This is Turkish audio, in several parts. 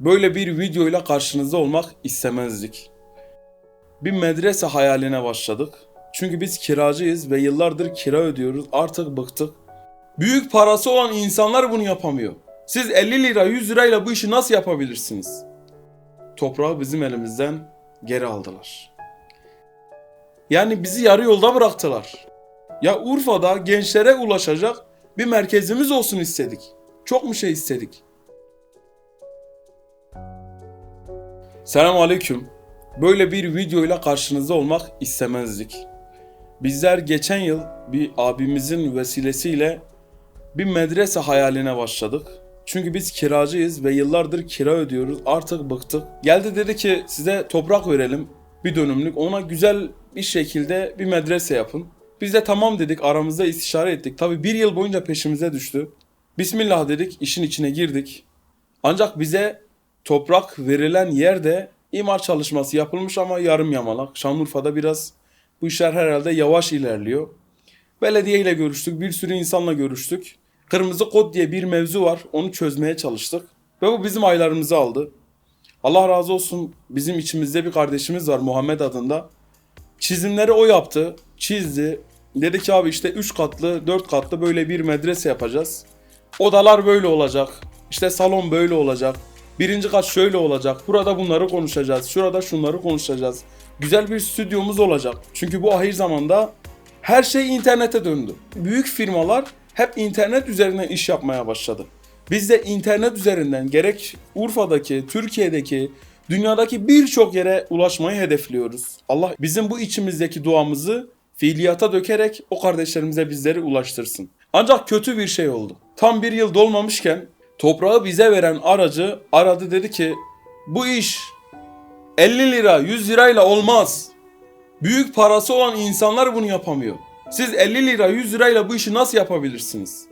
Böyle bir videoyla karşınızda olmak istemezdik. Bir medrese hayaline başladık. Çünkü biz kiracıyız ve yıllardır kira ödüyoruz. Artık bıktık. Büyük parası olan insanlar bunu yapamıyor. Siz 50 lira 100 lirayla bu işi nasıl yapabilirsiniz? Toprağı bizim elimizden geri aldılar. Yani bizi yarı yolda bıraktılar. Ya Urfa'da gençlere ulaşacak bir merkezimiz olsun istedik. Çok mu şey istedik? Selamun Aleyküm. Böyle bir videoyla karşınızda olmak istemezdik. Bizler geçen yıl bir abimizin vesilesiyle bir medrese hayaline başladık. Çünkü biz kiracıyız ve yıllardır kira ödüyoruz. Artık bıktık. Geldi dedi ki size toprak verelim. Bir dönümlük. Ona güzel bir şekilde bir medrese yapın. Biz de tamam dedik. Aramızda istişare ettik. Tabi bir yıl boyunca peşimize düştü. Bismillah dedik. işin içine girdik. Ancak bize toprak verilen yerde imar çalışması yapılmış ama yarım yamalak. Şanlıurfa'da biraz bu işler herhalde yavaş ilerliyor. Belediye ile görüştük, bir sürü insanla görüştük. Kırmızı kod diye bir mevzu var, onu çözmeye çalıştık. Ve bu bizim aylarımızı aldı. Allah razı olsun bizim içimizde bir kardeşimiz var Muhammed adında. Çizimleri o yaptı, çizdi. Dedi ki abi işte 3 katlı, 4 katlı böyle bir medrese yapacağız. Odalar böyle olacak. İşte salon böyle olacak. Birinci kat şöyle olacak. Burada bunları konuşacağız. Şurada şunları konuşacağız. Güzel bir stüdyomuz olacak. Çünkü bu ahir zamanda her şey internete döndü. Büyük firmalar hep internet üzerinden iş yapmaya başladı. Biz de internet üzerinden gerek Urfa'daki, Türkiye'deki, dünyadaki birçok yere ulaşmayı hedefliyoruz. Allah bizim bu içimizdeki duamızı fiiliyata dökerek o kardeşlerimize bizleri ulaştırsın. Ancak kötü bir şey oldu. Tam bir yıl dolmamışken toprağı bize veren aracı aradı dedi ki bu iş 50 lira 100 lirayla olmaz. Büyük parası olan insanlar bunu yapamıyor. Siz 50 lira 100 lirayla bu işi nasıl yapabilirsiniz?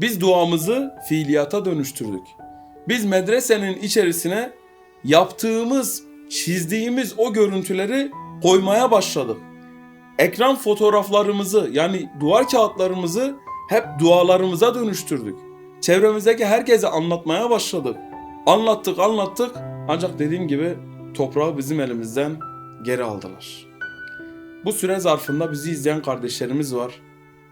Biz duamızı fiiliyata dönüştürdük. Biz medresenin içerisine yaptığımız, çizdiğimiz o görüntüleri koymaya başladık. Ekran fotoğraflarımızı yani duvar kağıtlarımızı hep dualarımıza dönüştürdük. Çevremizdeki herkese anlatmaya başladık. Anlattık, anlattık ancak dediğim gibi toprağı bizim elimizden geri aldılar. Bu süre zarfında bizi izleyen kardeşlerimiz var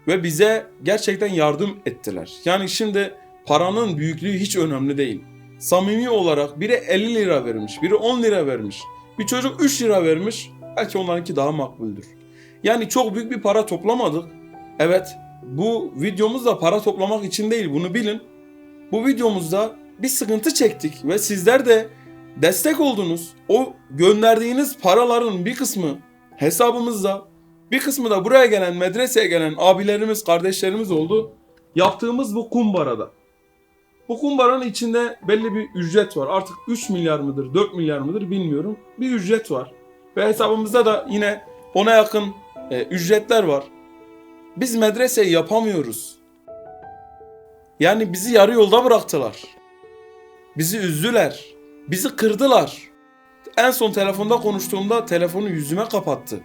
ve bize gerçekten yardım ettiler. Yani şimdi paranın büyüklüğü hiç önemli değil. Samimi olarak biri 50 lira vermiş, biri 10 lira vermiş. Bir çocuk 3 lira vermiş, belki onlarınki daha makbuldür. Yani çok büyük bir para toplamadık. Evet, bu videomuz da para toplamak için değil, bunu bilin. Bu videomuzda bir sıkıntı çektik ve sizler de destek oldunuz. O gönderdiğiniz paraların bir kısmı hesabımızda, bir kısmı da buraya gelen, medreseye gelen abilerimiz, kardeşlerimiz oldu. Yaptığımız bu kumbarada. Bu kumbaranın içinde belli bir ücret var. Artık 3 milyar mıdır, 4 milyar mıdır bilmiyorum. Bir ücret var. Ve hesabımızda da yine ona yakın e, ücretler var. Biz medreseyi yapamıyoruz. Yani bizi yarı yolda bıraktılar. Bizi üzdüler. Bizi kırdılar. En son telefonda konuştuğumda telefonu yüzüme kapattı.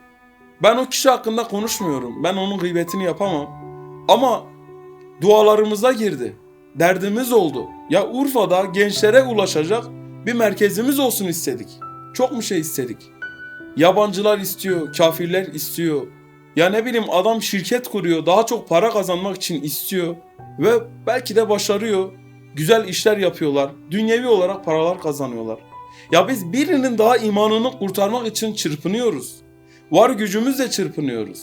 Ben o kişi hakkında konuşmuyorum. Ben onun gıybetini yapamam. Ama dualarımıza girdi. Derdimiz oldu. Ya Urfa'da gençlere ulaşacak bir merkezimiz olsun istedik. Çok mu şey istedik? Yabancılar istiyor, kafirler istiyor. Ya ne bileyim adam şirket kuruyor, daha çok para kazanmak için istiyor ve belki de başarıyor. Güzel işler yapıyorlar. Dünyevi olarak paralar kazanıyorlar. Ya biz birinin daha imanını kurtarmak için çırpınıyoruz. Var gücümüzle çırpınıyoruz.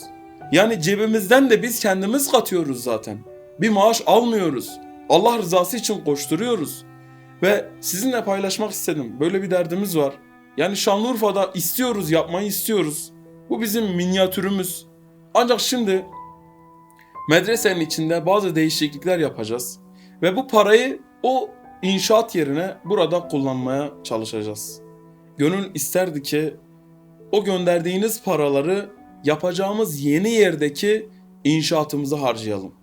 Yani cebimizden de biz kendimiz katıyoruz zaten. Bir maaş almıyoruz. Allah rızası için koşturuyoruz. Ve sizinle paylaşmak istedim. Böyle bir derdimiz var. Yani Şanlıurfa'da istiyoruz, yapmayı istiyoruz. Bu bizim minyatürümüz. Ancak şimdi medresenin içinde bazı değişiklikler yapacağız. Ve bu parayı o inşaat yerine burada kullanmaya çalışacağız. Gönül isterdi ki o gönderdiğiniz paraları yapacağımız yeni yerdeki inşaatımıza harcayalım.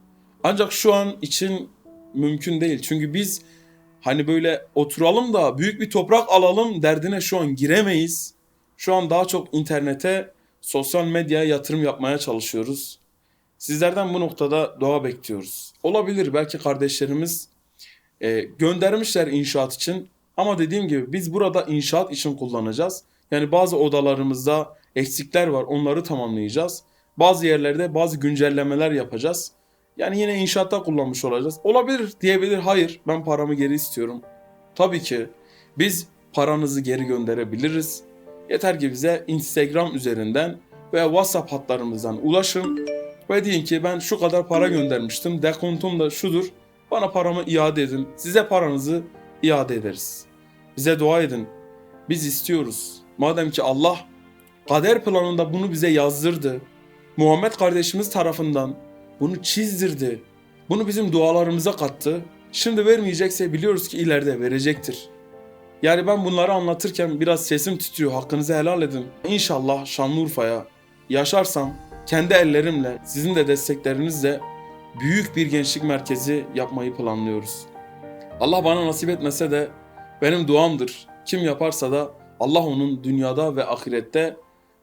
Ancak şu an için mümkün değil. Çünkü biz hani böyle oturalım da büyük bir toprak alalım derdine şu an giremeyiz. Şu an daha çok internete, sosyal medyaya yatırım yapmaya çalışıyoruz. Sizlerden bu noktada dua bekliyoruz. Olabilir belki kardeşlerimiz e, göndermişler inşaat için Ama dediğim gibi biz burada inşaat için kullanacağız. Yani bazı odalarımızda eksikler var onları tamamlayacağız. Bazı yerlerde bazı güncellemeler yapacağız. Yani yine inşaatta kullanmış olacağız. Olabilir diyebilir hayır ben paramı geri istiyorum. Tabii ki biz paranızı geri gönderebiliriz. Yeter ki bize Instagram üzerinden veya WhatsApp hatlarımızdan ulaşın ve deyin ki ben şu kadar para göndermiştim. Dekontum da şudur. Bana paramı iade edin. Size paranızı iade ederiz. Bize dua edin. Biz istiyoruz. Madem ki Allah kader planında bunu bize yazdırdı. Muhammed kardeşimiz tarafından bunu çizdirdi. Bunu bizim dualarımıza kattı. Şimdi vermeyecekse biliyoruz ki ileride verecektir. Yani ben bunları anlatırken biraz sesim titriyor. Hakkınızı helal edin. İnşallah Şanlıurfa'ya yaşarsam kendi ellerimle, sizin de desteklerinizle büyük bir gençlik merkezi yapmayı planlıyoruz. Allah bana nasip etmese de benim duamdır. Kim yaparsa da Allah onun dünyada ve ahirette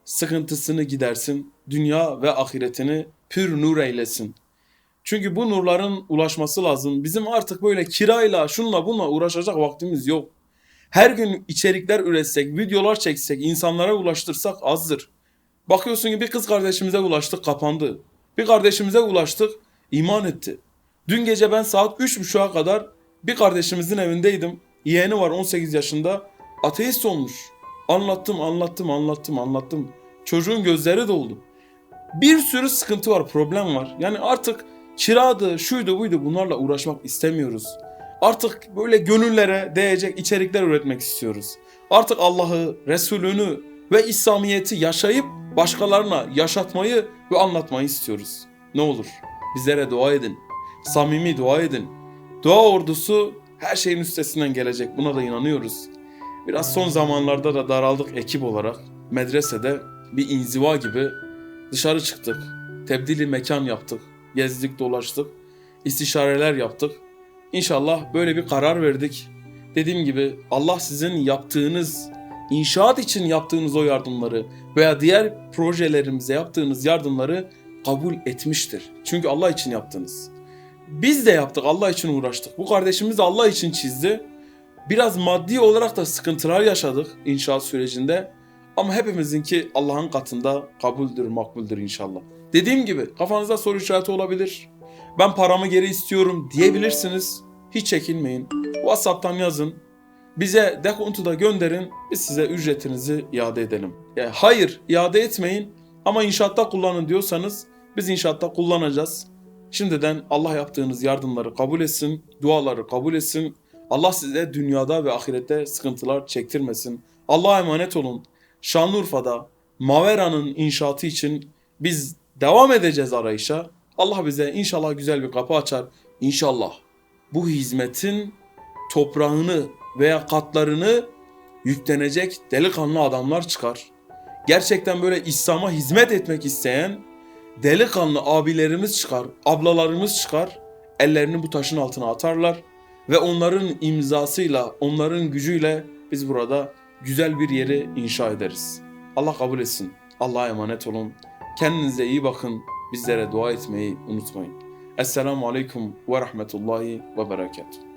sıkıntısını gidersin. Dünya ve ahiretini pür nur eylesin. Çünkü bu nurların ulaşması lazım. Bizim artık böyle kirayla, şunla bununla uğraşacak vaktimiz yok. Her gün içerikler üretsek, videolar çeksek, insanlara ulaştırsak azdır. Bakıyorsun ki bir kız kardeşimize ulaştık kapandı. Bir kardeşimize ulaştık iman etti. Dün gece ben saat 3.30'a kadar bir kardeşimizin evindeydim. Yeğeni var 18 yaşında. Ateist olmuş. Anlattım, anlattım, anlattım, anlattım. Çocuğun gözleri doldu. Bir sürü sıkıntı var, problem var. Yani artık kiradı, şuydu buydu bunlarla uğraşmak istemiyoruz. Artık böyle gönüllere değecek içerikler üretmek istiyoruz. Artık Allah'ı, Resulünü ve İslamiyet'i yaşayıp başkalarına yaşatmayı ve anlatmayı istiyoruz. Ne olur bizlere dua edin. Samimi dua edin. Dua ordusu her şeyin üstesinden gelecek. Buna da inanıyoruz. Biraz son zamanlarda da daraldık ekip olarak. Medresede bir inziva gibi dışarı çıktık. Tebdili mekan yaptık. Gezdik dolaştık. istişareler yaptık. İnşallah böyle bir karar verdik. Dediğim gibi Allah sizin yaptığınız, inşaat için yaptığınız o yardımları veya diğer projelerimize yaptığınız yardımları kabul etmiştir. Çünkü Allah için yaptınız. Biz de yaptık, Allah için uğraştık. Bu kardeşimiz de Allah için çizdi. Biraz maddi olarak da sıkıntılar yaşadık inşaat sürecinde. Ama hepimizinki Allah'ın katında kabuldür, makbuldür inşallah. Dediğim gibi kafanızda soru işareti olabilir. Ben paramı geri istiyorum diyebilirsiniz. Hiç çekinmeyin. WhatsApp'tan yazın. Bize dekontuda gönderin. Biz size ücretinizi iade edelim. Yani hayır iade etmeyin ama inşaatta kullanın diyorsanız biz inşaatta kullanacağız. Şimdiden Allah yaptığınız yardımları kabul etsin, duaları kabul etsin. Allah size dünyada ve ahirette sıkıntılar çektirmesin. Allah'a emanet olun. Şanlıurfa'da Mavera'nın inşaatı için biz devam edeceğiz arayışa. Allah bize inşallah güzel bir kapı açar. İnşallah bu hizmetin toprağını veya katlarını yüklenecek delikanlı adamlar çıkar. Gerçekten böyle İslam'a hizmet etmek isteyen delikanlı abilerimiz çıkar, ablalarımız çıkar. Ellerini bu taşın altına atarlar ve onların imzasıyla, onların gücüyle biz burada güzel bir yeri inşa ederiz. Allah kabul etsin. Allah'a emanet olun. Kendinize iyi bakın. Bizlere dua etmeyi unutmayın. Esselamu Aleyküm ve Rahmetullahi ve Berekatuhu.